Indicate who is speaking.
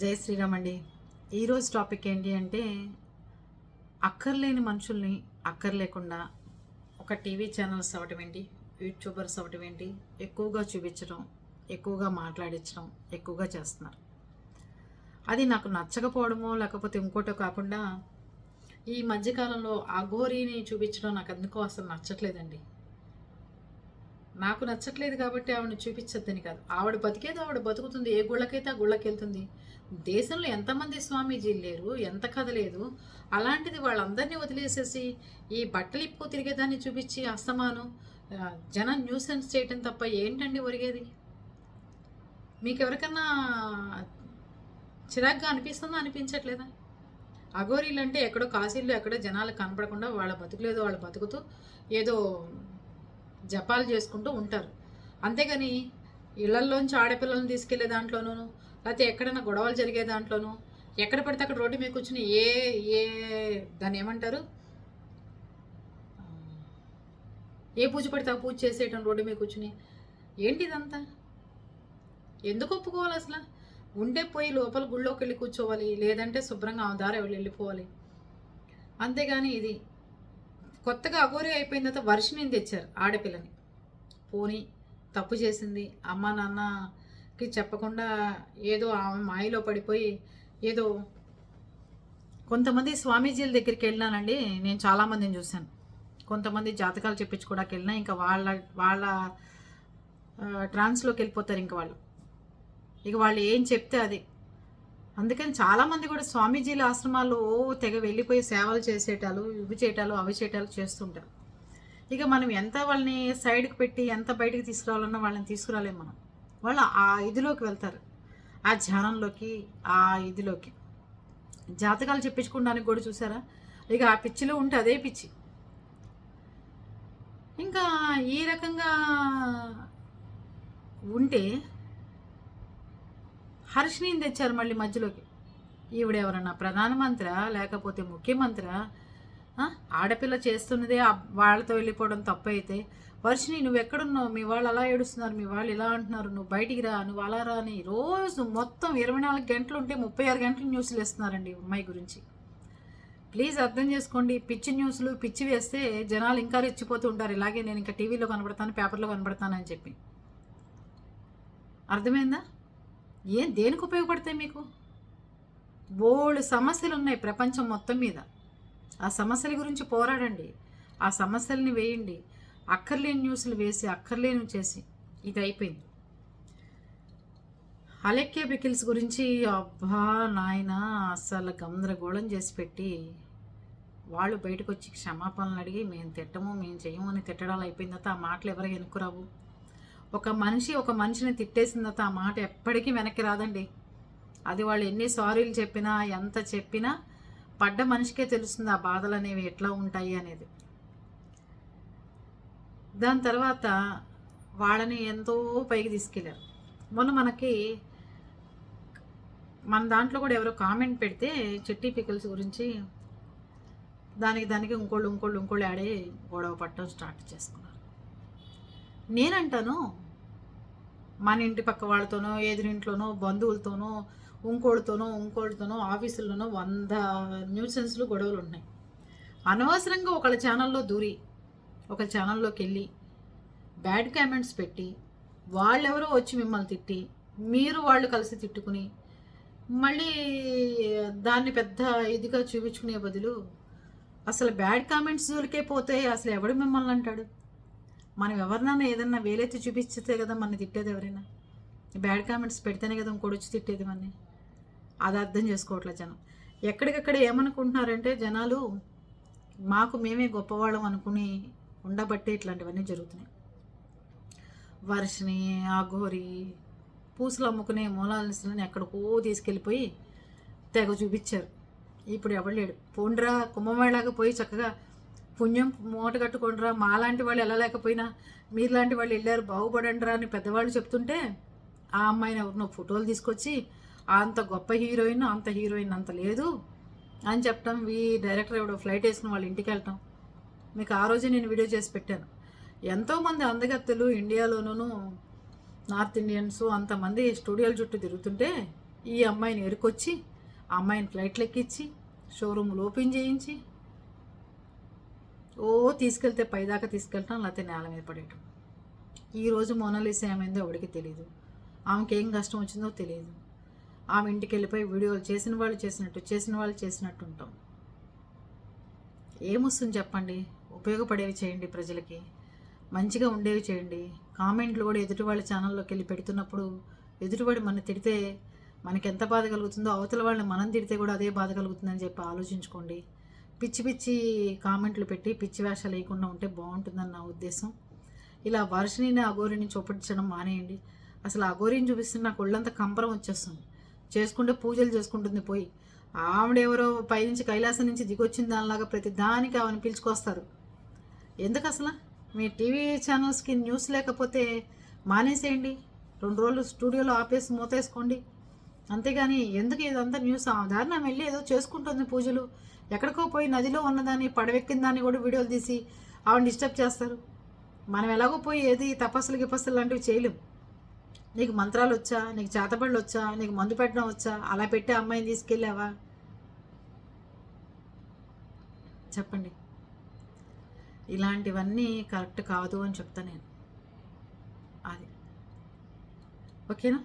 Speaker 1: జై శ్రీరామ్ అండి. ఈరోజు టాపిక్ ఏంటి అంటే అక్కర్లేని మనుషుల్ని అక్కర్లేకుండా ఒక టీవీ ఛానల్స్ అవ్వటం ఏంటి? యూట్యూబర్స్ అవ్వటం ఏంటి? ఎక్కువగా చూపించడం ఎక్కువగా మాట్లాడించడం ఎక్కువగా చేస్తున్నారు. అది నాకు నచ్చకపోవడమో లేకపోతే ఇంకోటో కాకుండా ఈ మధ్యకాలంలో అఘోరీని చూపించడం నాకు ఎందుకో అసలు నచ్చట్లేదండి. నాకు నచ్చట్లేదు కాబట్టి ఆవిడని చూపించద్దని కాదు. ఆవిడ బతికేది ఆవిడ బతుకుతుంది. ఏ గుళ్ళకైతే ఆ గుళ్ళకి వెళ్తుంది? దేశంలో ఎంతమంది స్వామీజీలు లేరు ఎంత కథ లేదు. అలాంటిది వాళ్ళందరినీ వదిలేసేసి ఈ బట్టలు ఇప్పు తిరిగేదాన్ని చూపించి అస్తమాను. జనం న్యూసెన్స్ చేయటం తప్ప ఏంటండి ఒరిగేది? మీకు ఎవరికన్నా చిరాగ్గా అనిపిస్తుందా అనిపించట్లేదా? అఘోరీలు అంటే ఎక్కడో కాశీల్లో ఎక్కడో జనాలు కనపడకుండా వాళ్ళ బతుకులేదో వాళ్ళు బతుకుతూ ఏదో జపాలు చేసుకుంటూ ఉంటారు. అంతేగాని ఇళ్ళల్లోంచి ఆడపిల్లల్ని తీసుకెళ్ళే దాంట్లోనూ లేకపోతే ఎక్కడైనా గొడవలు జరిగే దాంట్లోనూ ఎక్కడ పడితే అక్కడ రోడ్డు మీద కూర్చుని ఏ ఏ దాన్ని ఏమంటారు? ఏ పూజ పడితే ఆ పూజ చేసేయటం రోడ్డు మీద కూర్చుని. ఏంటి ఇదంతా ఎందుకు ఒప్పుకోవాలి అసలు? ఉండే పోయి లోపల గుళ్ళోకి వెళ్ళి కూర్చోవాలి లేదంటే శుభ్రంగా ఆ దారి వెళ్ళి వెళ్ళిపోవాలి. అంతేగాని ఇది కొత్తగా అఘోరి అయిపోయిన తర్వాత వర్షిని తెచ్చారు ఆడపిల్లని. పోని తప్పు చేసింది అమ్మ నాన్నకి చెప్పకుండా ఏదో ఆమె మాయలో పడిపోయి ఏదో కొంతమంది స్వామీజీల దగ్గరికి వెళ్ళినానండి నేను చాలామందిని చూశాను. కొంతమంది జాతకాలు చెప్పించుకోవడానికి వెళ్ళినా ఇంకా వాళ్ళ వాళ్ళ ట్రాన్స్లోకి వెళ్ళిపోతారు ఇంకా వాళ్ళు. ఇక వాళ్ళు ఏం చెప్తే అది. అందుకని చాలామంది కూడా స్వామీజీల ఆశ్రమాల్లో తెగ వెళ్ళిపోయి సేవలు చేసేటాలు ఇవి చేయటాలు అవి చేయటాలు చేస్తుంటారు. ఇక మనం ఎంత వాళ్ళని సైడ్కి పెట్టి ఎంత బయటికి తీసుకురావాలన్నా వాళ్ళని తీసుకురాలేము మనం. వాళ్ళు ఆ ఇదిలోకి వెళ్తారు. ఆ ధ్యానంలోకి ఆ ఇదిలోకి. జాతకాలు చెప్పించుకోవడానికి కూడా చూసారా? ఇక ఆ పిచ్చిలో ఉంటే అదే పిచ్చి. ఇంకా ఈ రకంగా ఉంటే హర్షిని తెచ్చారు మళ్ళీ మధ్యలోకి. ఈవిడెవరన్నా ప్రధానమంత్రి లేకపోతే ముఖ్యమంత్రి? ఆడపిల్ల చేస్తున్నదే వాళ్ళతో వెళ్ళిపోవడం తప్పైతే. వర్షిని నువ్వు ఎక్కడున్నావు మీ వాళ్ళు అలా ఏడుస్తున్నారు. మీ వాళ్ళు ఇలా అంటున్నారు. నువ్వు బయటికి రా నువ్వు అలా రా అని రోజు మొత్తం ఇరవై నాలుగు గంటలు ఉంటే ముప్పై ఆరు గంటలు న్యూస్లు వేస్తున్నారండి అమ్మాయి గురించి. ప్లీజ్ అర్థం చేసుకోండి. పిచ్చి న్యూస్లు పిచ్చి వేస్తే జనాలు ఇంకా రెచ్చిపోతూ ఉంటారు. ఇలాగే నేను ఇంకా టీవీలో కనబడతాను పేపర్లో కనబడతానని చెప్పి. అర్థమైందా? ఏం దేనికి ఉపయోగపడతాయి మీకు? బోల్డ్ సమస్యలు ఉన్నాయి ప్రపంచం మొత్తం మీద. ఆ సమస్యల గురించి పోరాడండి. ఆ సమస్యల్ని వేయండి. అక్కర్లేని న్యూస్లు వేసి అక్కర్లేని చేసి. ఇది అయిపోయింది. అలెక్కే పికిల్స్ గురించి అబ్బా నాయన అసలు గందరగోళం చేసి పెట్టి వాళ్ళు బయటకు వచ్చి క్షమాపణలు అడిగి మేము తిట్టము మేము చేయము అని తిట్టడాలు అయిపోయిన తర్వాత ఆ మాటలు ఎవరు వెనుకురావు ఒక మనిషి ఒక మనిషిని తిట్టేసిన తర్వాత ఆ మాట ఎప్పటికీ వెనక్కి రాదండి. అది వాళ్ళు ఎన్ని సారీలు చెప్పినా ఎంత చెప్పినా పడ్డ మనిషికే తెలుస్తుంది ఆ బాధలు అనేవి ఎట్లా ఉంటాయి అనేది. దాని తర్వాత వాళ్ళని ఎంతో పైకి తీసుకెళ్ళారు మొన్న మనకి మన దాంట్లో కూడా ఎవరో కామెంట్ పెడితే చెట్టి పికల్స్ గురించి దానికి దానికి ఇంకోళ్ళు ఇంకోళ్ళు ఇంకోళ్ళు ఆడే గొడవ పట్టడం స్టార్ట్ చేసుకున్నారు. నేనంటాను మన ఇంటి పక్క వాళ్ళతోనో ఎదురింట్లోనో బంధువులతోనో ఇంకోళ్ళతోనో ఇంకోళ్ళతోనో ఆఫీసుల్లోనో వంద న్యూసెన్స్లు గొడవలు ఉన్నాయి అనవసరంగా ఒకళ్ళ ఛానల్లో దూరి ఒక ఛానల్లోకి వెళ్ళి బ్యాడ్ కామెంట్స్ పెట్టి వాళ్ళెవరో వచ్చి మిమ్మల్ని తిట్టి మీరు వాళ్ళు కలిసి తిట్టుకుని మళ్ళీ దాన్ని పెద్ద ఇదిగా చూపించుకునే బదులు అసలు బ్యాడ్ కామెంట్స్ జోలికే పోతే అసలు ఎవడు మిమ్మల్ని అంటాడు? మనం ఎవరినైనా ఏదన్నా వేలెత్తి చూపించితే కదా మన తిట్టేది ఎవరైనా. బ్యాడ్ కామెంట్స్ పెడితేనే కదా ఇంకోటి వచ్చి తిట్టేది మనని. అది అర్థం చేసుకోవట్లే జనం. ఎక్కడికక్కడ ఏమనుకుంటున్నారంటే జనాలు మాకు మేమే గొప్పవాళ్ళం అనుకుని ఉండబట్టే ఇట్లాంటివన్నీ జరుగుతున్నాయి. వర్షిని ఆఘోరి పూసలు అమ్ముకునే మూలాలని ఎక్కడికో తీసుకెళ్ళిపోయి తెగ చూపించారు. ఇప్పుడు ఎవడు లేడు. పోండ్రా కుంభమేళాగా పోయి చక్కగా పుణ్యం మూట కట్టుకోండిరా. మాలాంటి వాళ్ళు వెళ్ళలేకపోయినా మీలాంటి వాళ్ళు వెళ్ళారు బాగుపడండిరా అని పెద్దవాళ్ళు చెప్తుంటే ఆ అమ్మాయిని ఎవరినో ఫోటోలు తీసుకొచ్చి అంత గొప్ప హీరోయిన్ అంత హీరోయిన్ అంత లేదు అని చెప్పడం ఈ డైరెక్టర్ ఎవడో ఫ్లైట్ వేసిన వాళ్ళ ఇంటికి వెళ్ళటం. మీకు ఆ రోజే నేను వీడియో చేసి పెట్టాను. ఎంతోమంది అందగత్తెలు ఇండియాలోనూ నార్త్ ఇండియన్స్ అంతమంది స్టూడియోల చుట్టూ తిరుగుతుంటే ఈ అమ్మాయిని ఎరుకొచ్చి ఆ అమ్మాయిని ఫ్లైట్లు ఎక్కించి షోరూమ్లు ఓపెన్ చేయించి ఓ తీసుకెళ్తే పైదాకా తీసుకెళ్ళటం లేకపోతే నేల మీద పడేయటం. ఈరోజు మోనాలిసా ఏమైందో ఎవడికి తెలియదు ఆమెకి ఏం కష్టం వచ్చిందో తెలియదు ఆమె ఇంటికి వెళ్ళిపోయి వీడియోలు చేసిన వాళ్ళు చేసినట్టు చేసిన వాళ్ళు చేసినట్టు ఉంటాం. ఏమొస్తుంది చెప్పండి? ఉపయోగపడేవి చేయండి ప్రజలకి. మంచిగా ఉండేవి చేయండి. కామెంట్లు కూడా ఎదుటి వాళ్ళ ఛానల్లోకి వెళ్ళి పెడుతున్నప్పుడు ఎదుటివాడు మన తిడితే మనకి ఎంత బాధ కలుగుతుందో అవతల వాళ్ళని మనం తిడితే కూడా అదే బాధ కలుగుతుందని చెప్పి ఆలోచించుకోండి. పిచ్చి పిచ్చి కామెంట్లు పెట్టి పిచ్చి వేషాలు లేకుండా ఉంటే బాగుంటుందని నా ఉద్దేశం. ఇలా వర్షిని అఘోరిని చూపించడం మానేయండి. అసలు అఘోరిని చూపిస్తే నాకు ఒళ్ళంతా కంపరం వచ్చేస్తుంది. చేసుకుంటే పూజలు చేసుకుంటుంది పోయి. ఆవిడెవరో పైనుంచి కైలాసం నుంచి దిగొచ్చిన దానిలాగా ప్రతి దానికి ఆమెను పిలుచుకొస్తారు. ఎందుకు అసలు మీ టీవీ ఛానల్స్కి న్యూస్ లేకపోతే మానేసేయండి. రెండు రోజులు స్టూడియోలో ఆపేసి మూతేసుకోండి అంతేగాని ఎందుకు ఇదంతా న్యూస్? ఆ దారిన ఆమె వెళ్ళి ఏదో చేసుకుంటుంది పూజలు. ఎక్కడికో పోయి నదిలో ఉన్నదాన్ని పడవెక్కిన దాన్ని కూడా వీడియోలు తీసి ఆవిడ డిస్టర్బ్ చేస్తారు. మనం ఎలాగో పోయి ఏది తపస్సులు గిపస్సులు లాంటివి చేయలేం. నీకు మంత్రాలు వచ్చా? నీకు చేతబడులు వచ్చా? నీకు మందు పెట్టడం వచ్చా? అలా పెట్టి అమ్మాయిని తీసుకెళ్ళావా? చెప్పండి. ఇలాంటివన్నీ కరెక్ట్ కాదు అని చెప్తా నేను. అది. ఓకేనా?